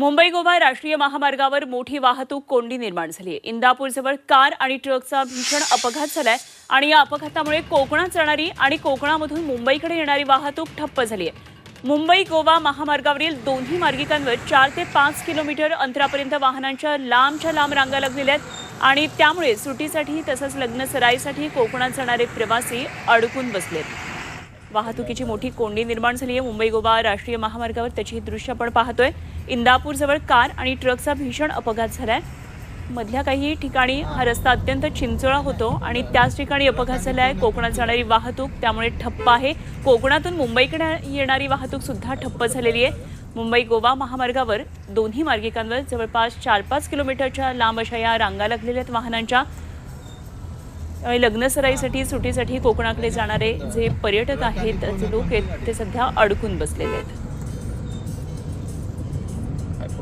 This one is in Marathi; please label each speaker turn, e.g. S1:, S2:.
S1: मुंबई गोवा राष्ट्रीय महामार्गावर मोठी वाहतूक कोंडी निर्माण झाली आहे. इंदापूरजवळ कार आणि ट्रकचा भीषण अपघात झालाय आणि या अपघातामुळे कोकणात जाणारी आणि कोकणामधून मुंबईकडे येणारी वाहतूक ठप्प झाली आहे. मुंबई गोवा महामार्गावरील दोन्ही मार्गिकांवर चार ते पाच किलोमीटर अंतरापर्यंत वाहनांच्या लांबच्या लांब रांगा लागलेल्या आहेत आणि त्यामुळे सुटीसाठी तसंच लग्न सराईसाठी कोकणात जाणारे प्रवासी अडकून बसलेत. वाहतुकीची मोठी कोंडी निर्माण झाली आहे. मुंबई गोवा राष्ट्रीय महामार्गावर त्याची ही दृश्य आपण पाहतोय. इंदापूरजवळ कार आणि ट्रकचा भीषण अपघात झालाय. मधल्या काही ठिकाणी हा रस्ता अत्यंत चिंचोळा होतो आणि त्याच ठिकाणी अपघात झाला आहे कोकणात जाणारी वाहतूक त्यामुळे ठप्प आहे. कोकणातून मुंबईकडे येणारी वाहतूक सुद्धा ठप्प झालेली आहे. मुंबई गोवा महामार्गावर दोन्ही मार्गिकांवर जवळपास चार पाच किलोमीटरच्या लांब अशा या रांगा लागलेल्या आहेत वाहनांच्या. त्यामुळे लग्न सराईसाठी सुटीसाठी कोकणाकडे जाणारे जे पर्यटक आहेत जे लोक आहेत ते सध्या अडकून बसलेले आहेत.